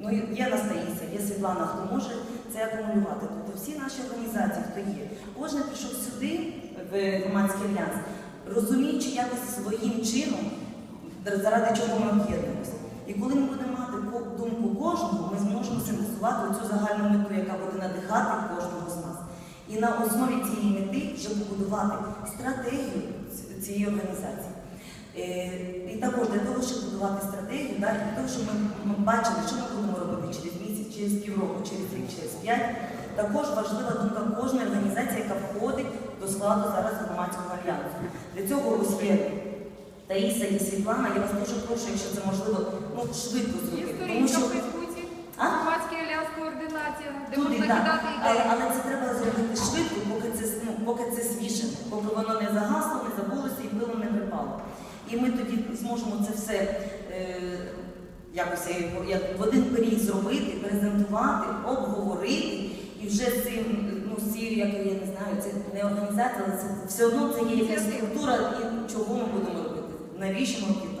ну, є Настаїся, є Світлана, хто може це акумулювати. Тобто всі наші організації, хто є, кожен прийшов сюди, в громадський альянс, розуміючи якось своїм чином, заради чого ми об'єднуємося. І коли ми будемо мати думку кожного, ми зможемо синтезувати цю загальну мету, яка буде надихати кожного з нас. І на основі цієї мети вже побудувати стратегію цієї організації. Е, І також для того, щоб будувати стратегію, да, для того, щоб ми, бачили, що ми будемо робити через місяць, через півроку, через рік, через п'ять. Також важлива думка кожної організації, яка входить до складу зараз громадського альянсу. Для цього ось є Таїса і Світлана. Я вас дуже прошу, якщо це можливо, ну швидко зробити. Тому що громадський альянс координація, де Туди, можна так. кидати ідеї. але це треба зробити швидко, поки це, ну, поки це свіже, поки воно не загасло, не забулося і пилом не припало. І ми тоді зможемо це все е, якось е, як в один період зробити, презентувати, обговорити. І вже з цим, ну, з цією, як я не знаю, це не організація, але це все одно це є якась структура, і чого ми будемо робити, навіщо ми.